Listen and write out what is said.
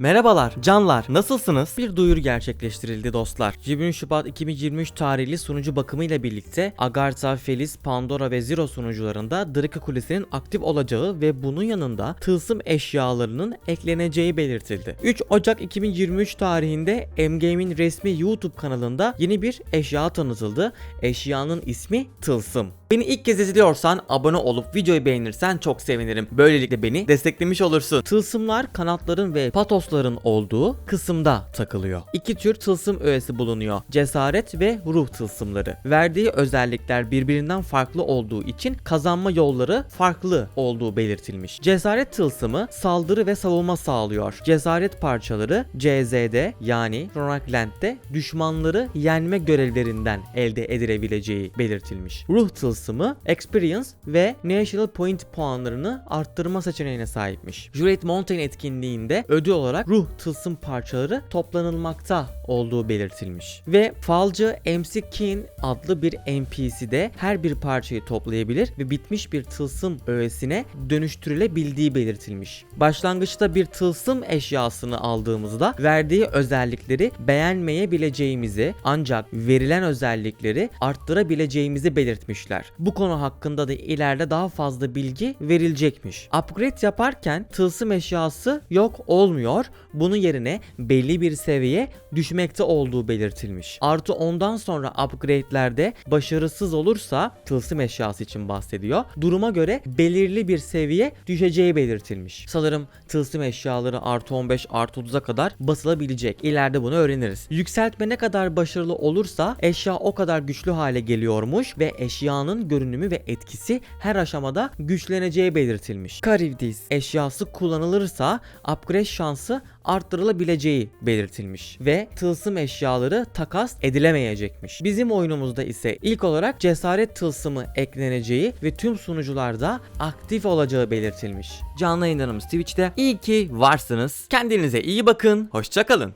Merhabalar canlar nasılsınız? Bir duyuru gerçekleştirildi dostlar. 20 Şubat 2023 tarihli sunucu bakımı ile birlikte Agartha, Feliz, Pandora ve Zero sunucularında Drake Kulesi'nin aktif olacağı ve bunun yanında tılsım eşyalarının ekleneceği belirtildi. 3 Ocak 2023 tarihinde M-Game'in resmi YouTube kanalında yeni bir eşya tanıtıldı. Eşyanın ismi Tılsım. Beni ilk kez izliyorsan abone olup videoyu beğenirsen çok sevinirim. Böylelikle beni desteklemiş olursun. Tılsımlar kanatların ve patosların olduğu kısımda takılıyor. İki tür tılsım öğesi bulunuyor. Cesaret ve ruh tılsımları. Verdiği özellikler birbirinden farklı olduğu için kazanma yolları farklı olduğu belirtilmiş. Cesaret tılsımı saldırı ve savunma sağlıyor. Cesaret parçaları CZ'de yani Ronakland'de düşmanları yenme görevlerinden elde edilebileceği belirtilmiş. Ruh tılsımı Experience ve National Point puanlarını arttırma seçeneğine sahipmiş. Juliet Mountain etkinliğinde ödül olarak ruh tılsım parçaları toplanılmakta olduğu belirtilmiş. Ve falcı MC King adlı bir NPC'de her bir parçayı toplayabilir ve bitmiş bir tılsım öğesine dönüştürülebildiği belirtilmiş. Başlangıçta bir tılsım eşyasını aldığımızda verdiği özellikleri beğenmeyebileceğimizi ancak verilen özellikleri arttırabileceğimizi belirtmişler. Bu konu hakkında da ileride daha fazla bilgi verilecekmiş. Upgrade yaparken tılsım eşyası yok olmuyor. Bunun yerine belli bir seviyeye düşmekte olduğu belirtilmiş. Artı ondan sonra upgrade'lerde başarısız olursa tılsım eşyası için bahsediyor. Duruma göre belirli bir seviye düşeceği belirtilmiş. Sanırım tılsım eşyaları artı 15 artı 30'a kadar basılabilecek. İleride bunu öğreniriz. Yükseltme ne kadar başarılı olursa eşya o kadar güçlü hale geliyormuş ve eşyanın görünümü ve etkisi her aşamada güçleneceği belirtilmiş. Karivdis eşyası kullanılırsa upgrade şansı arttırılabileceği belirtilmiş ve tılsım eşyaları takas edilemeyecekmiş. Bizim oyunumuzda ise ilk olarak cesaret tılsımı ekleneceği ve tüm sunucularda aktif olacağı belirtilmiş. Canlı yayınlarımız Twitch'te. İyi ki varsınız. Kendinize iyi bakın. Hoşçakalın.